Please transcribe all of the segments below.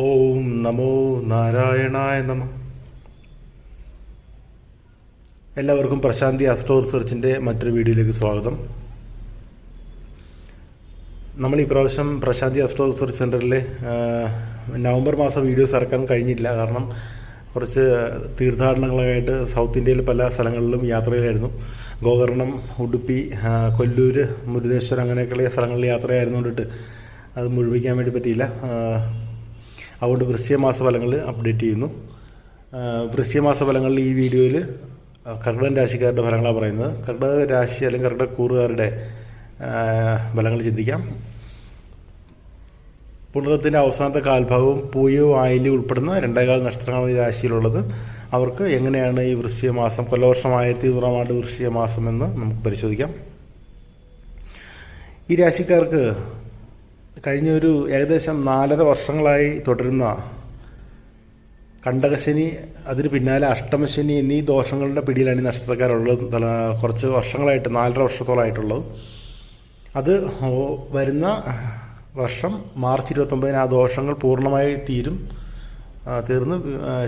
ഓം നമോ നാരായണായ നമ. എല്ലാവർക്കും പ്രശാന്തി അസ്ട്രോ റിസർച്ചിന്റെ മറ്റൊരു വീഡിയോയിലേക്ക് സ്വാഗതം. നമ്മൾ ഈ പ്രാവശ്യം പ്രശാന്തി അസ്ട്രോ റിസർച്ച് സെന്ററിലെ നവംബർ മാസം വീഡിയോസ് ഇറക്കാൻ കഴിഞ്ഞില്ല കാരണം കുറച്ച് തീർത്ഥാടനങ്ങളായിട്ട് സൗത്ത് ഇന്ത്യയിൽ പല സ്ഥലങ്ങളിലും യാത്രയിലായിരുന്നു. ഗോകർണം ഉടുപ്പി കൊല്ലൂർ മുരുദേശ്വരം അങ്ങനെയൊക്കെയുള്ള സ്ഥലങ്ങളിൽ യാത്രയായിരുന്നുകൊണ്ടിട്ട് അത് മുഴുവിക്കാൻ വേണ്ടി പറ്റിയില്ല. അതുകൊണ്ട് വൃശ്ചികമാസ ഫലങ്ങൾ അപ്ഡേറ്റ് ചെയ്യുന്നു. വൃശ്യമാസ ഫലങ്ങളിൽ ഈ വീഡിയോയിൽ കർക്കിടകൻ രാശിക്കാരുടെ ഫലങ്ങളാണ് പറയുന്നത്. കർക്കിടക രാശി അല്ലെങ്കിൽ കർക്കിടക കൂറുകാരുടെ ഫലങ്ങൾ ചിന്തിക്കാം. പുണർത്തിന്റെ അവസാനത്തെ കാൽഭാഗവും പൂയോ ആയിലും ഉൾപ്പെടുന്ന രണ്ടേകാൽ നക്ഷത്രങ്ങളാണ് ഈ രാശിയിലുള്ളത്. അവർക്ക് എങ്ങനെയാണ് ഈ വൃശ്ചിക മാസം കൊല്ലവർഷം ആയിരത്തി നൂറാം ആണ്ട് വൃശ്ചിക മാസം എന്ന് നമുക്ക് പരിശോധിക്കാം. ഈ രാശിക്കാർക്ക് കഴിഞ്ഞ ഒരു ഏകദേശം നാലര വർഷങ്ങളായി തുടരുന്ന കണ്ടകശനി അതിന് പിന്നാലെ അഷ്ടമശനി എന്നീ ദോഷങ്ങളുടെ പിടിയിലാണ് ഈ നക്ഷത്രക്കാരുള്ളത്. കുറച്ച് വർഷങ്ങളായിട്ട് നാലര വർഷത്തോളമായിട്ടുള്ളത് അത് വരുന്ന വർഷം മാർച്ച് ഇരുപത്തൊമ്പതിന് ആ ദോഷങ്ങൾ പൂർണമായി തീരും. തീർന്ന്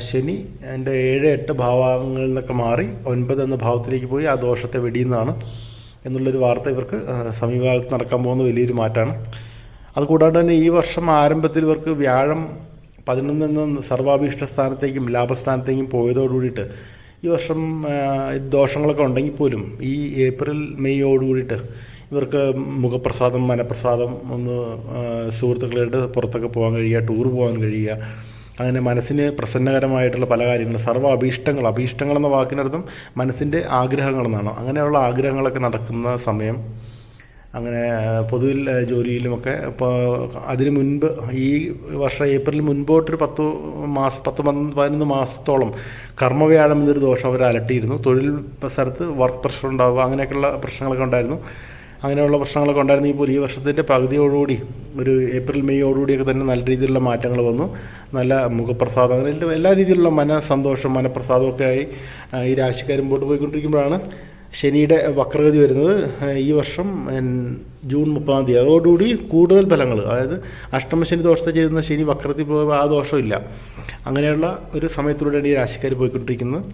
ശനി എന്റെ ഏഴ് എട്ട് ഭാവങ്ങളിൽ നിന്നൊക്കെ മാറി ഒൻപത് എന്ന ഭാവത്തിലേക്ക് പോയി ആ ദോഷത്തെ വെടിയുന്നതാണ്. എന്നുള്ളൊരു വാർത്ത ഇവർക്ക് സമീപകാലത്ത് നടക്കാൻ പോകുന്ന വലിയൊരു മാറ്റമാണ് അതുകൂടാണ്ട് തന്നെ ഈ വർഷം ആരംഭത്തിൽ ഇവർക്ക് വ്യാഴം പതിനൊന്നിൽ നിന്ന് സർവാഭീഷ്ട സ്ഥാനത്തേക്കും ലാഭസ്ഥാനത്തേക്കും പോയതോടുകൂടിയിട്ട് ഈ വർഷം ദോഷങ്ങളൊക്കെ ഉണ്ടെങ്കിൽ പോലും ഈ ഏപ്രിൽ മെയ്യോടുകൂടിയിട്ട് ഇവർക്ക് മുഖപ്രസാദം മനപ്രസാദം ഒന്ന് സുഹൃത്തുക്കളായിട്ട് പുറത്തൊക്കെ പോകാൻ കഴിയുക ടൂർ പോകാൻ കഴിയുക. അങ്ങനെ മനസ്സിന് പ്രസന്നകരമായിട്ടുള്ള പല കാര്യങ്ങളും സർവ അഭീഷ്ടങ്ങൾ എന്ന വാക്കിനർത്ഥം മനസ്സിന്റെ ആഗ്രഹങ്ങളെന്നാണ്. അങ്ങനെയുള്ള ആഗ്രഹങ്ങളൊക്കെ നടക്കുന്ന സമയം അങ്ങനെ പൊതുവിൽ ജോലിയിലുമൊക്കെ ഇപ്പോൾ അതിന് മുൻപ് ഈ വർഷം ഏപ്രിൽ മുൻപോട്ടൊരു പത്ത് മാസം പത്ത് പതിനൊന്ന് മാസത്തോളം കർമ്മവ്യാഴം എന്നൊരു ദോഷം അവർ അലട്ടിയിരുന്നു. തൊഴിൽ സ്ഥലത്ത് വർക്ക് പ്രഷർ ഉണ്ടാവുക അങ്ങനെയൊക്കെയുള്ള പ്രശ്നങ്ങളൊക്കെ ഉണ്ടായിരുന്നു. അങ്ങനെയുള്ള പ്രശ്നങ്ങളൊക്കെ ഉണ്ടായിരുന്നു. ഇപ്പോൾ ഈ വർഷത്തിന്റെ പകുതിയോടുകൂടി ഒരു ഏപ്രിൽ മെയ്യോടുകൂടിയൊക്കെ തന്നെ നല്ല രീതിയിലുള്ള മാറ്റങ്ങൾ വന്നു. നല്ല മുഖപ്രസാദം അങ്ങനെ എല്ലാ- രീതിയിലുള്ള മന സന്തോഷം മനപ്രസാദമൊക്കെ ആയി ഈ രാശിക്കാർ മുമ്പോട്ട് പോയിക്കൊണ്ടിരിക്കുമ്പോഴാണ് ശനിയുടെ വക്രഗതി വരുന്നത് ഈ വർഷം ജൂൺ മുപ്പതാം തീയതി. അതോടുകൂടി കൂടുതൽ ഫലങ്ങൾ അതായത് അഷ്ടമശനി ദോഷത്തെ ചെയ്യുന്ന ശനി വക്രത്തിൽ പോകുമ്പോൾ ആ ദോഷമില്ല അങ്ങനെയുള്ള ഒരു സമയത്തിലൂടെയാണ് ഈ രാശിക്കാർ പോയിക്കൊണ്ടിരിക്കുന്നത്.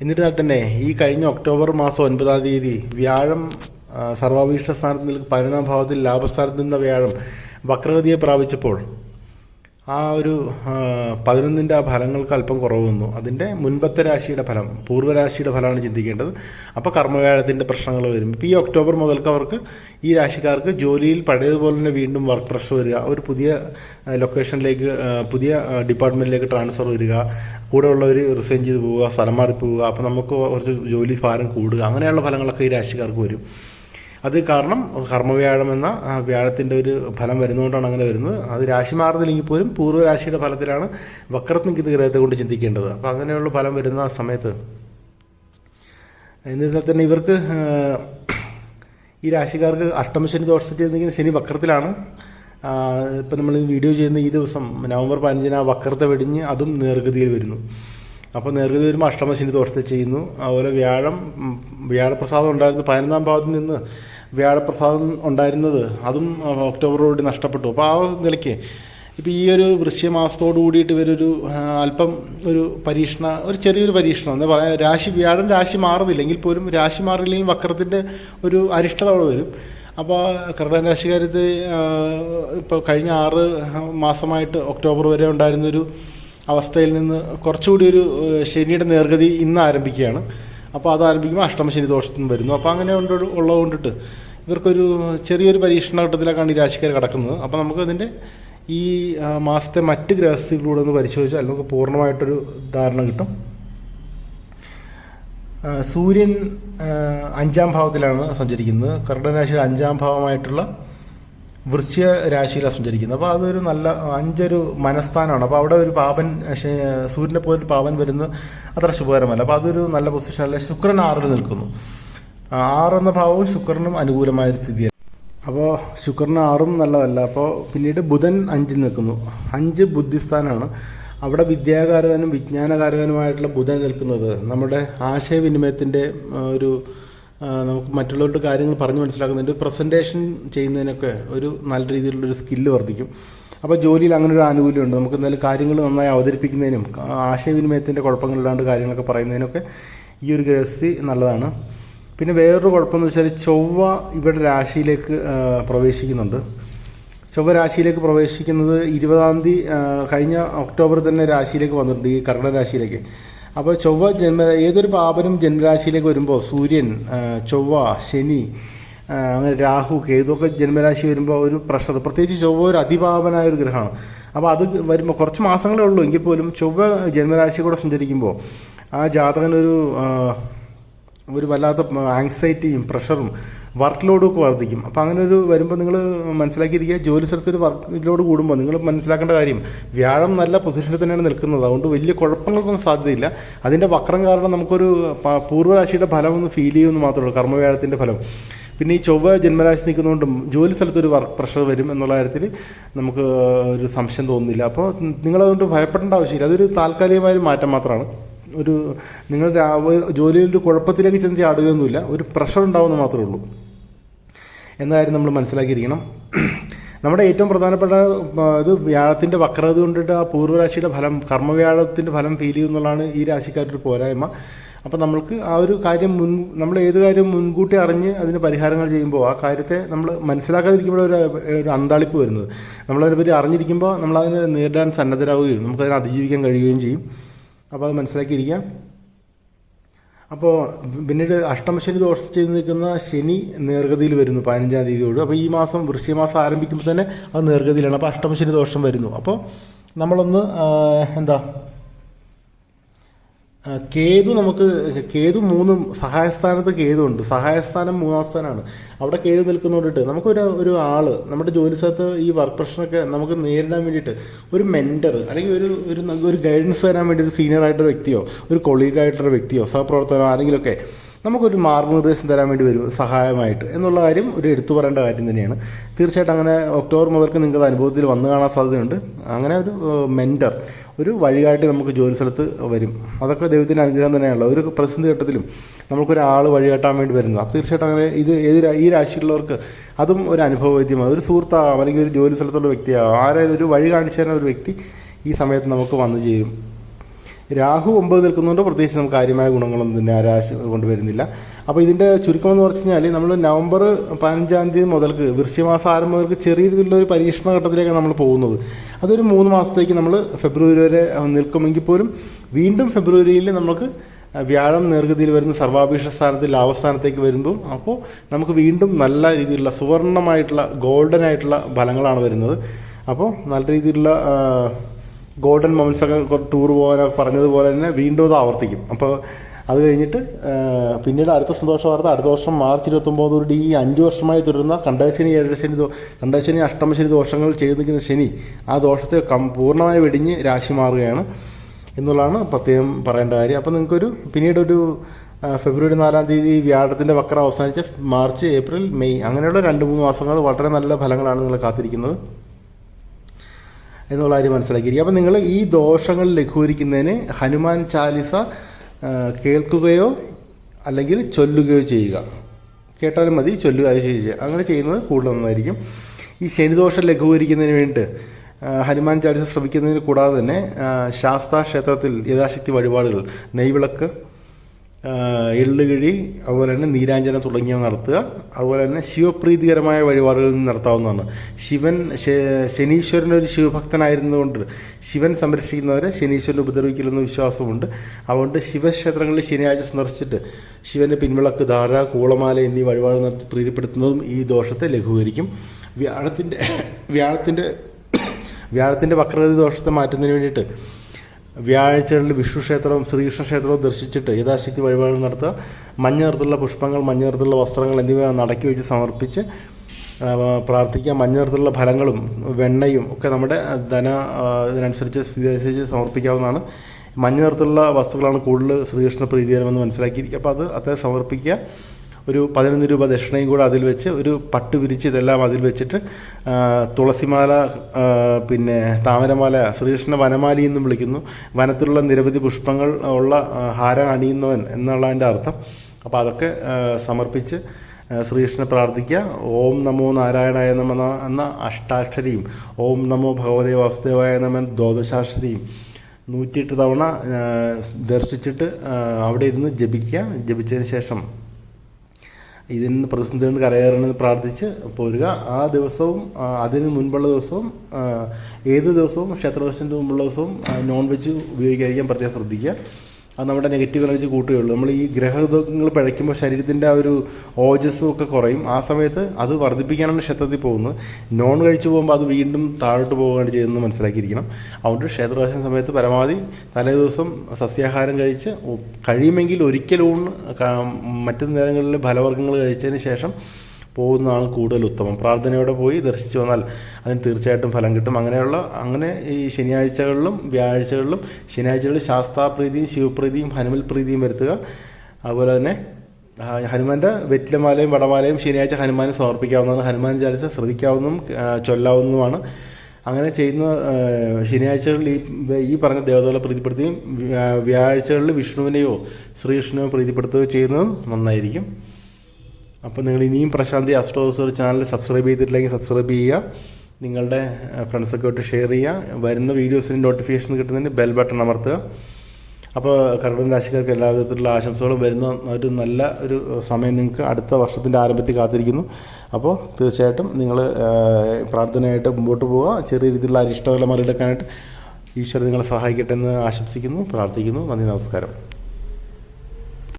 എന്നിരുന്നാൽ തന്നെ ഈ കഴിഞ്ഞ ഒക്ടോബർ മാസം ഒൻപതാം തീയതി വ്യാഴം സർവാഭീഷ്ട സ്ഥാനത്ത് നിൽക്കുന്ന പതിനൊന്നാം ഭാവത്തിൽ ലാഭസ്ഥാനത്ത് നിന്ന വ്യാഴം വക്രഗതിയെ പ്രാപിച്ചപ്പോൾ ആ ഒരു പതിനൊന്നിന്റെ ആ ഫലങ്ങൾക്ക് അല്പം കുറവ് വന്നു അതിന്റെ മുൻപത്തെ രാശിയുടെ ഫലം പൂർവരാശിയുടെ ഫലമാണ് ചിന്തിക്കേണ്ടത്. അപ്പോൾ കർമ്മവ്യാഴത്തിന്റെ പ്രശ്നങ്ങൾ വരും. ഇപ്പോൾ ഈ ഒക്ടോബർ മുതൽക്ക് അവർക്ക് ഈ രാശിക്കാർക്ക് ജോലിയിൽ പഴയതുപോലെ തന്നെ വീണ്ടും വർക്ക് പ്രഷർ വരിക. ഒരു പുതിയ ലൊക്കേഷനിലേക്ക് പുതിയ ഡിപ്പാർട്ട്മെന്റിലേക്ക് ട്രാൻസ്ഫർ വരിക. കൂടെ ഉള്ളവർ റിസൈൻ ചെയ്ത് പോവുക സ്ഥലം മാറി പോവുക അപ്പോൾ നമുക്ക് കുറച്ച് ജോലി ഭാരം കൂടുക. അങ്ങനെയുള്ള ഫലങ്ങളൊക്കെ ഈ രാശിക്കാർക്ക് വരും. അത് കാരണം കർമ്മവ്യാഴം എന്ന വ്യാഴത്തിന്റെ ഒരു ഫലം വരുന്നതുകൊണ്ടാണ് അങ്ങനെ വരുന്നത്. അത് രാശി മാറുന്നില്ലെങ്കിൽ പോലും പൂർവരാശിയുടെ ഫലത്തിലാണ് വക്രത്ത് നിൽക്കുന്ന ഗ്രഹത്തെ കൊണ്ട് ചിന്തിക്കേണ്ടത്. അപ്പോൾ അങ്ങനെയുള്ള ഫലം വരുന്ന സമയത്ത് എന്നിരുന്നാൽ തന്നെ ഇവർക്ക് ഈ രാശിക്കാർക്ക് അഷ്ടമശനി ദോഷം ചെയ്യുന്നെങ്കിൽ ശനി വക്രത്തിലാണ്. ഇപ്പം നമ്മൾ വീഡിയോ ചെയ്യുന്ന ഈ ദിവസം നവംബർ പതിനഞ്ചിന് ആ വക്രത്തെ വെടിഞ്ഞ് അതും നേർഗതിയിൽ വരുന്നു. അപ്പോൾ നേർഗതി വരുമ്പോൾ അഷ്ടമശനി ദോഷത്തെ ചെയ്യുന്നു. അതുപോലെ വ്യാഴം വ്യാഴപ്രസാദം ഉണ്ടായിരുന്നു. പതിനൊന്നാം ഭാവത്തിൽ നിന്ന് വ്യാഴപ്രസാദം ഉണ്ടായിരുന്നത്. അതും ഒക്ടോബറോട് നഷ്ടപ്പെട്ടു. അപ്പോൾ ആ നിലയ്ക്ക് ഇപ്പോൾ ഈ ഒരു വൃശ്യമാസത്തോടു കൂടിയിട്ട് ഇവരൊരു അല്പം ഒരു പരീക്ഷണ ഒരു ചെറിയൊരു പരീക്ഷണം. എന്ന് പറയാം രാശി വ്യാഴം രാശി മാറുന്നില്ലെങ്കിൽ പോലും രാശി മാറില്ലെങ്കിൽ വക്രത്തിന്റെ ഒരു അരിഷ്ടത അവിടെ വരും. അപ്പോൾ കർണൻ രാശിക്കാരത്ത് ഇപ്പോൾ കഴിഞ്ഞ ആറ് മാസമായിട്ട് ഒക്ടോബർ വരെ ഉണ്ടായിരുന്നൊരു അവസ്ഥയിൽ നിന്ന് കുറച്ചുകൂടി ഒരു ശനിയുടെ നേർഗതി ഇന്ന് ആരംഭിക്കുകയാണ്. അപ്പോൾ അത് ആരംഭിക്കുമ്പോൾ അഷ്ടമശനി ദോഷത്തിന് വരുന്നു. അപ്പോൾ അങ്ങനെ ഉണ്ട് ഉള്ളത് കൊണ്ടിട്ട് ഇവർക്കൊരു ചെറിയൊരു പരീക്ഷണ ഘട്ടത്തിലേക്കാണ് ഈ രാശിക്കാർ കിടക്കുന്നത്. അപ്പോൾ നമുക്കതിന്റെ ഈ മാസത്തെ മറ്റ് ഗ്രഹസ്ഥിതികളിലൂടെ ഒന്ന് പരിശോധിച്ചാൽ നമുക്ക് പൂർണമായിട്ടൊരു ധാരണ കിട്ടും. സൂര്യൻ അഞ്ചാം ഭാവത്തിലാണ് സഞ്ചരിക്കുന്നത്. കർണരാശിയുടെ അഞ്ചാം ഭാവമായിട്ടുള്ള വൃശ്ചിക രാശിയിലാണ് സഞ്ചരിക്കുന്നത്. അപ്പോൾ അതൊരു നല്ല അഞ്ചൊരു മനസ്ഥാനമാണ് അപ്പോൾ അവിടെ ഒരു പാപൻ സൂര്യനെ പോലെ പാപൻ വരുന്നത് അത്ര ശുഭകരമല്ല. അപ്പോൾ അതൊരു നല്ല പൊസിഷൻ അല്ല? ശുക്രൻ ആറിൽ നിൽക്കുന്നു. ആറ് എന്ന ഭാവവും ശുക്രനും അനുകൂലമായൊരു സ്ഥിതിയാണ് അപ്പോൾ ശുക്രന് ആറും നല്ലതല്ല. അപ്പോൾ പിന്നീട് ബുധൻ അഞ്ചിൽ നിൽക്കുന്നു. അഞ്ച് ബുദ്ധിസ്ഥാനമാണ് അവിടെ വിദ്യാകാരകനും വിജ്ഞാനകാരകനുമായിട്ടുള്ള ബുധൻ നിൽക്കുന്നത്. നമ്മുടെ ആശയവിനിമയത്തിന്റെ ഒരു നമുക്ക് മറ്റുള്ളവരുടെ കാര്യങ്ങൾ പറഞ്ഞ് മനസ്സിലാക്കുന്നുണ്ട്. പ്രസന്റേഷൻ ചെയ്യുന്നതിനൊക്കെ ഒരു നല്ല രീതിയിലുള്ളൊരു സ്കില്ല് വർദ്ധിക്കും. അപ്പോൾ ജോലിയിൽ അങ്ങനെ ഒരു ആനുകൂല്യമുണ്ട് നമുക്ക് എന്തായാലും കാര്യങ്ങൾ നന്നായി അവതരിപ്പിക്കുന്നതിനും ആശയവിനിമയത്തിന്റെ കുഴപ്പങ്ങളില്ലാണ്ട് കാര്യങ്ങളൊക്കെ പറയുന്നതിനൊക്കെ ഈ ഒരു ഗ്രഹസ്ഥി നല്ലതാണ്. പിന്നെ വേറൊരു കുഴപ്പമെന്ന് വെച്ചാൽ ചൊവ്വ ഇവിടെ രാശിയിലേക്ക് പ്രവേശിക്കുന്നുണ്ട്. ചൊവ്വ രാശിയിലേക്ക് പ്രവേശിക്കുന്നത് ഇരുപതാം തീയതി കഴിഞ്ഞ ഒക്ടോബർ തന്നെ രാശിയിലേക്ക് വന്നിട്ടുണ്ട്. ഈ കർക്കിടക രാശിയിലേക്ക്. അപ്പോൾ ചൊവ്വ ജന്മ ഏതൊരു പാപനും ജന്മരാശിയിലേക്ക് വരുമ്പോൾ സൂര്യൻ ചൊവ്വ ശനി അങ്ങനെ രാഹു കേതുവൊക്കെ ജന്മരാശി വരുമ്പോൾ ഒരു പ്രഷർ പ്രത്യേകിച്ച് ചൊവ്വ ഒരു അതിപാപനായ ഒരു ഗ്രഹമാണ്. അപ്പോൾ അത് വരുമ്പോൾ കുറച്ച് മാസങ്ങളേ ഉള്ളൂ എങ്കിൽ പോലും ചൊവ്വ ജന്മരാശി കൂടെ സഞ്ചരിക്കുമ്പോൾ ആ ജാതകനൊരു ഒരു വല്ലാത്ത ആങ്സൈറ്റിയും പ്രഷറും വർക്ക് ലോഡും ഒക്കെ വർദ്ധിക്കും. അപ്പോൾ അങ്ങനെ ഒരു വരുമ്പോൾ നിങ്ങൾ മനസ്സിലാക്കിയിരിക്കുക ജോലി സ്ഥലത്തൊരു വർക്ക് ലോഡ് കൂടുമ്പോൾ നിങ്ങൾ മനസ്സിലാക്കേണ്ട കാര്യം വ്യാഴം നല്ല പൊസിഷനിൽ തന്നെയാണ് നിൽക്കുന്നത്. അതുകൊണ്ട് വലിയ കുഴപ്പങ്ങൾക്കൊന്നും സാധ്യതയില്ല. അതിന്റെ വക്രം കാരണം നമുക്കൊരു പൂർവരാശിയുടെ ഫലം ഒന്ന് ഫീൽ ചെയ്യുമെന്ന് മാത്രമേ ഉള്ളൂ. കർമ്മവ്യാഴത്തിന്റെ ഫലം. പിന്നെ ഈ ചൊവ്വ ജന്മരാശി നിൽക്കുന്നതുകൊണ്ടും ജോലി സ്ഥലത്തൊരു വർക്ക് പ്രഷർ വരും എന്നുള്ള കാര്യത്തിൽ നമുക്ക് ഒരു സംശയം തോന്നുന്നില്ല. അപ്പോൾ നിങ്ങളതുകൊണ്ട് ഭയപ്പെടേണ്ട ആവശ്യമില്ല. അതൊരു താൽക്കാലികമായ ഒരു മാറ്റം മാത്രമാണ്. ഒരു നിങ്ങൾ ജോലിയിൽ ഒരു കുഴപ്പത്തിലേക്ക് ചെന്ന് ചാടുകയൊന്നുമില്ല. ഒരു പ്രഷർ ഉണ്ടാവുമെന്ന് മാത്രമേ ഉള്ളൂ. എന്ന കാര്യം നമ്മൾ മനസ്സിലാക്കിയിരിക്കണം. നമ്മുടെ ഏറ്റവും പ്രധാനപ്പെട്ട ഇത് വ്യാഴത്തിന്റെ വക്രത കൊണ്ടിട്ട് ആ പൂർവരാശിയുടെ ഫലം കർമ്മവ്യാഴത്തിന്റെ ഫലം ഫീൽ ചെയ്യുന്നുള്ളതാണ് ഈ രാശിക്കാരുടെ പോരായ്മ. അപ്പം നമ്മൾക്ക് ആ ഒരു കാര്യം മുൻ നമ്മൾ ഏത് കാര്യം മുൻകൂട്ടി അറിഞ്ഞ് അതിന് പരിഹാരങ്ങൾ ചെയ്യുമ്പോൾ ആ കാര്യത്തെ നമ്മൾ മനസ്സിലാക്കാതിരിക്കുമ്പോൾ ഒരു ഒരു അന്താളിപ്പ് വരുന്നത്. നമ്മളതിനെ പറ്റി അറിഞ്ഞിരിക്കുമ്പോൾ നമ്മളതിനെ നേരിടാൻ സന്നദ്ധരാകുകയും നമുക്കതിനെ അതിജീവിക്കാൻ കഴിയുകയും ചെയ്യും. അപ്പോൾ അത് മനസ്സിലാക്കിയിരിക്കാം. അപ്പോൾ പിന്നീട് അഷ്ടമശനി ദോഷം ചെയ്ത് നിൽക്കുന്ന ശനി നേർഗതിയിൽ വരുന്നു പതിനഞ്ചാം തീയതിയോട്. അപ്പോൾ ഈ മാസം വൃശ്ചികമാസം ആരംഭിക്കുമ്പോൾ തന്നെ അത് നേർഗതിയിലാണ്. അപ്പോൾ അഷ്ടമശനി ദോഷം വരുന്നു. അപ്പോൾ നമ്മളൊന്ന് എന്താ കേതു നമുക്ക് കേതു മൂന്നും സഹായസ്ഥാനത്ത് കേതു ഉണ്ട് സഹായസ്ഥാനം മൂന്നാം സ്ഥാനമാണ്. അവിടെ കേതു നിൽക്കുന്നതുകൊണ്ടിട്ട് നമുക്കൊരു ഒരു ആൾ നമ്മുടെ ജോലി സ്ഥലത്ത് ഈ വർക്ക് പ്രഷറൊക്കെ നമുക്ക് നേരിടാൻ വേണ്ടിയിട്ട് ഒരു മെന്റർ അല്ലെങ്കിൽ ഒരു ഒരു ഒരു ഗൈഡൻസ് തരാൻ വേണ്ടി ഒരു സീനിയർ ആയിട്ടൊരു വ്യക്തിയോ ഒരു കൊളീഗായിട്ടൊരു വ്യക്തിയോ സഹപ്രവർത്തകനോ ആരെങ്കിലുമൊക്കെ നമുക്കൊരു മാർഗനിർദ്ദേശം തരാൻ വേണ്ടി വരും സഹായമായിട്ട്. എന്നുള്ള കാര്യം ഒരു എടുത്തു പറയേണ്ട കാര്യം തന്നെയാണ്. തീർച്ചയായിട്ടും അങ്ങനെ ഒക്ടോബർ മുതൽക്ക് നിങ്ങൾക്ക് അനുഭവത്തിൽ വന്നു കാണാൻ സാധ്യതയുണ്ട്. അങ്ങനെ ഒരു മെന്റർ ഒരു വഴികാട്ടി നമുക്ക് ജോലി സ്ഥലത്ത് വരും. അതൊക്കെ ദൈവത്തിന്റെ അനുഗ്രഹം തന്നെയാണല്ലോ. ഒരു പ്രതിസന്ധി ഘട്ടത്തിലും നമുക്കൊരാൾ വഴികാട്ടാൻ വേണ്ടി വരുന്നത് അപ്പോൾ തീർച്ചയായിട്ടും അങ്ങനെ ഇത് ഏത് ഈ രാശിയിലുള്ളവർക്ക് അതും ഒരു അനുഭവവേദ്യമാണ്. ഒരു സുഹൃത്താകാം അല്ലെങ്കിൽ ഒരു ജോലി സ്ഥലത്തുള്ള വ്യക്തിയാകാം. ആരായാലും ഒരു വഴി കാണിച്ചു തരുന്ന ഒരു വ്യക്തി ഈ സമയത്ത് നമുക്ക് വന്നു ചേരും. രാഹു ഒമ്പത് നിൽക്കുന്നതുകൊണ്ട് പ്രത്യേകിച്ച് നമുക്ക് കാര്യമായ ഗുണങ്ങളൊന്നും തന്നെ രാശി കൊണ്ടുവരുന്നില്ല. അപ്പോൾ ഇതിന്റെ ചുരുക്കമെന്ന് പറഞ്ഞു കഴിഞ്ഞാൽ നമ്മൾ നവംബർ പതിനഞ്ചാം തീയതി മുതൽക്ക് വൃശ്യമാസം ആരംഭം മുതൽക്ക് ചെറിയ രീതിയിലുള്ള ഒരു പരീക്ഷണ ഘട്ടത്തിലേക്കാണ് നമ്മൾ പോകുന്നത്. അതൊരു മൂന്ന് മാസത്തേക്ക് നമ്മൾ ഫെബ്രുവരി വരെ നിൽക്കുമെങ്കിൽ പോലും വീണ്ടും ഫെബ്രുവരിയിൽ നമുക്ക് വ്യാഴം നേർഗതിയിൽ വരുന്ന സർവാഭീഷ സ്ഥാനത്ത് ലാഭസ്ഥാനത്തേക്ക് വരുമ്പോൾ അപ്പോൾ നമുക്ക് വീണ്ടും നല്ല രീതിയിലുള്ള സുവർണമായിട്ടുള്ള ഗോൾഡൻ ആയിട്ടുള്ള ഫലങ്ങളാണ് വരുന്നത്. അപ്പോൾ നല്ല രീതിയിലുള്ള ഗോൾഡൻ മൊമെന്റ്സ് ഒക്കെ ടൂർ പോകാനൊക്കെ പറഞ്ഞതുപോലെ തന്നെ വീണ്ടും അത് ആവർത്തിക്കും. അപ്പോൾ അത് കഴിഞ്ഞിട്ട് പിന്നീട് അടുത്ത സന്തോഷ വാർത്ത അടുത്ത വർഷം മാർച്ച് ഇരുപത്തൊമ്പോതോടുകൂടി ഈ അഞ്ച് വർഷമായി തുടരുന്ന കണ്ടശനി ഏഴരശനി കണ്ടശനി അഷ്ടമശനി ദോഷങ്ങൾ ചെയ്തു നിൽക്കുന്ന ശനി ആ ദോഷത്തെ കം പൂർണമായി വെടിഞ്ഞ് രാശി മാറുകയാണ് എന്നുള്ളതാണ് പ്രത്യേകം പറയേണ്ട കാര്യം. അപ്പോൾ നിങ്ങൾക്കൊരു പിന്നീടൊരു ഫെബ്രുവരി നാലാം തീയതി വ്യാഴത്തിന്റെ വക്രം അവസാനിച്ച് മാർച്ച് ഏപ്രിൽ മെയ് അങ്ങനെയുള്ള രണ്ട് മൂന്ന് മാസങ്ങൾ വളരെ നല്ല ഫലങ്ങളാണ് നിങ്ങൾ കാത്തിരിക്കുന്നത്. എന്നുള്ള കാര്യം മനസ്സിലാക്കിയിരിക്കുക. അപ്പോൾ നിങ്ങൾ ഈ ദോഷങ്ങൾ ലഘൂകരിക്കുന്നതിന് ഹനുമാൻ ചാലിസ കേൾക്കുകയോ അല്ലെങ്കിൽ ചൊല്ലുകയോ ചെയ്യുക. കേട്ടാലും മതി ചൊല്ലുക ചെയ്യുക. അങ്ങനെ ചെയ്യുന്നത് കൂടുതൽ നന്നായിരിക്കും. ഈ ശനിദോഷം ലഘൂകരിക്കുന്നതിന് വേണ്ടിയിട്ട് ഹനുമാൻ ചാലിസ ശ്രമിക്കുന്നതിന് കൂടാതെ തന്നെ ശാസ്താ ക്ഷേത്രത്തിൽ യഥാശക്തി വഴിപാടുകൾ നെയ്വിളക്ക് എള്ളുകിഴി അതുപോലെ തന്നെ നീരാഞ്ജനം തുടങ്ങിയവ നടത്തുക. അതുപോലെ തന്നെ ശിവപ്രീതികരമായ വഴിപാടുകൾ നടത്താവുന്നതാണ്. ശിവൻ ശനീശ്വരന്റെ ഒരു ശിവഭക്തനായിരുന്നതുകൊണ്ട് ശിവൻ സംരക്ഷിക്കുന്നവരെ ശനീശ്വരൻ ഉപദ്രവിക്കില്ലെന്ന് വിശ്വാസമുണ്ട്. അതുകൊണ്ട് ശിവക്ഷേത്രങ്ങളിൽ ശനിയാഴ്ച സന്ദർശിച്ചിട്ട് ശിവന്റെ പിൻവിളക്ക് ധാര കൂളമാല എന്നീ വഴിപാട് നടത്തി പ്രീതിപ്പെടുത്തുന്നതും ഈ ദോഷത്തെ ലഘൂകരിക്കും. വ്യാഴത്തിന്റെ വ്യാഴത്തിന്റെ വ്യാഴത്തിന്റെ വക്രതി ദോഷത്തെ മാറ്റുന്നതിന് വേണ്ടിയിട്ട് വ്യാഴാഴ്ചകളിൽ വിഷ്ണു ക്ഷേത്രവും ശ്രീകൃഷ്ണ ക്ഷേത്രവും ദർശിച്ചിട്ട് യഥാശക്തി വഴിപാടുകൾ നടത്തുക. മഞ്ഞ നിറത്തിലുള്ള പുഷ്പങ്ങൾ മഞ്ഞ നിറത്തിലുള്ള വസ്ത്രങ്ങൾ എന്നിവ നടക്കി വെച്ച് സമർപ്പിച്ച് പ്രാർത്ഥിക്കുക. മഞ്ഞ നിറത്തിലുള്ള ഫലങ്ങളും വെണ്ണയും ഒക്കെ നമ്മുടെ ധന ഇതിനനുസരിച്ച് സ്ഥിതി അനുസരിച്ച് സമർപ്പിക്കാവുന്നതാണ്. മഞ്ഞ നിറത്തിലുള്ള വസ്തുക്കളാണ് കൂടുതൽ ശ്രീകൃഷ്ണ പ്രീതികരമെന്ന് മനസ്സിലാക്കിയിരിക്കുക. അപ്പോൾ അത് അത്ര സമർപ്പിക്കുക. ഒരു പതിനൊന്ന് രൂപ ദക്ഷിണയും കൂടെ അതിൽ വെച്ച് ഒരു പട്ട് വിരിച്ച് ഇതെല്ലാം അതിൽ വെച്ചിട്ട് തുളസിമാല പിന്നെ താമരമാല ശ്രീകൃഷ്ണ വനമാലി എന്നും വിളിക്കുന്നു. വനത്തിലുള്ള നിരവധി പുഷ്പങ്ങൾ ഉള്ള ഹാരം അണിയുന്നവൻ എന്നുള്ളതിന്റെ അർത്ഥം. അപ്പോൾ അതൊക്കെ സമർപ്പിച്ച് ശ്രീകൃഷ്ണ ശ്രീകൃഷ്ണനെ പ്രാർത്ഥിക്കുക. ഓം നമോ നാരായണായ നമ എന്ന- അഷ്ടാക്ഷരിയും ഓം നമോ ഭഗവതേ വാസുദേവായ നമ ദ്വാദശാക്ഷരിയും നൂറ്റിയെട്ട് തവണ ദർശിച്ചിട്ട് അവിടെ ഇരുന്ന് ജപിക്കുക. ജപിച്ചതിന് ശേഷം ഇതിൽ നിന്ന് പ്രതിസന്ധി നിന്ന് കരകയറണമെന്ന് പ്രാർത്ഥിച്ച് പോരുക. ആ ദിവസവും അതിന് മുൻപുള്ള ദിവസവും ഏത് ദിവസവും ക്ഷേത്രദർശനത്തിന് മുമ്പുള്ള ദിവസവും നോൺ വെജ് ഉപയോഗിക്കാതിരിക്കാൻ പ്രത്യേകം ശ്രദ്ധിക്കുക. അത് നമ്മുടെ നെഗറ്റീവ് എനർജി കൂട്ടുകയുള്ളൂ. നമ്മൾ ഈ ഗ്രഹങ്ങൾ പഴയ്ക്കുമ്പോൾ ശരീരത്തിന്റെ ആ ഒരു ഓജസ്സും ഒക്കെ കുറയും. ആ സമയത്ത് അത് വർദ്ധിപ്പിക്കാനാണ് ക്ഷേത്രത്തിൽ പോകുന്നത്. നോൺ കഴിച്ചു പോകുമ്പോൾ അത് വീണ്ടും താഴോട്ട് പോവുകയാണ് ചെയ്യുന്നത് മനസ്സിലാക്കിയിരിക്കണം. അതുകൊണ്ട് ക്ഷേത്രദർശന സമയത്ത് പരമാവധി തലേ ദിവസം സസ്യാഹാരം കഴിച്ച് കഴിയുമെങ്കിൽ ഒരിക്കലൂണ് മറ്റു നേരങ്ങളിൽ ഫലവർഗങ്ങൾ കഴിച്ചതിന് ശേഷം പോകുന്നതാണ് കൂടുതൽ ഉത്തമം. പ്രാർത്ഥനയോടെ പോയി ദർശിച്ചു വന്നാൽ അതിന് തീർച്ചയായിട്ടും ഫലം കിട്ടും. അങ്ങനെയുള്ള അങ്ങനെ ഈ ശനിയാഴ്ചകളിലും വ്യാഴാഴ്ചകളിലും ശനിയാഴ്ചകളിൽ ശാസ്താപ്രീതിയും ശിവപ്രീതിയും ഹനുമൽ പ്രീതിയും വരുത്തുക. അതുപോലെ തന്നെ ഹനുമാന്റെ വെറ്റിലമാലയും വടമാലയും ശനിയാഴ്ച ഹനുമാന് സമർപ്പിക്കാവുന്നതാണ്. ഹനുമാൻ ചാലിസ ശ്രദ്ധിക്കാവുന്നതും ചൊല്ലാവുന്നതുമാണ്. അങ്ങനെ ചെയ്യുന്ന ശനിയാഴ്ചകളിൽ ഈ ഈ പറഞ്ഞ ദേവതകളെ പ്രീതിപ്പെടുത്തുകയും വ്യാഴ്ചകളിൽ വിഷ്ണുവിനെയോ ശ്രീകൃഷ്ണനെയോ പ്രീതിപ്പെടുത്തുകയോ ചെയ്യുന്നത് നന്നായിരിക്കും. അപ്പോൾ നിങ്ങൾ ഇനിയും പ്രശാന്തി അസ്ട്രോസർ ചാനൽ സബ്സ്ക്രൈബ് ചെയ്തിട്ടില്ലെങ്കിൽ സബ്സ്ക്രൈബ് ചെയ്യുക. നിങ്ങളുടെ ഫ്രണ്ട്സൊക്കെ ആയിട്ട് ഷെയർ ചെയ്യുക. വരുന്ന വീഡിയോസിന് നോട്ടിഫിക്കേഷൻ കിട്ടുന്നതിന് ബെൽ ബട്ടൺ അമർത്തുക. അപ്പോൾ കർണൻ രാശിക്കാർക്ക് എല്ലാ വിധത്തിലുള്ള ആശംസകളും. വരുന്ന ഒരു നല്ല ഒരു സമയം നിങ്ങൾക്ക് അടുത്ത വർഷത്തിന്റെ ആരംഭത്തിൽ കാത്തിരിക്കുന്നു. അപ്പോൾ തീർച്ചയായിട്ടും നിങ്ങൾ പ്രാർത്ഥനയായിട്ട് മുമ്പോട്ട് പോവുക. ചെറിയ രീതിയിലുള്ള അരിഷ്ടകളെ മറികടക്കാനായിട്ട് ഈശ്വരൻ നിങ്ങളെ സഹായിക്കട്ടെ എന്ന് ആശംസിക്കുന്നു പ്രാർത്ഥിക്കുന്നു. നന്ദി നമസ്കാരം.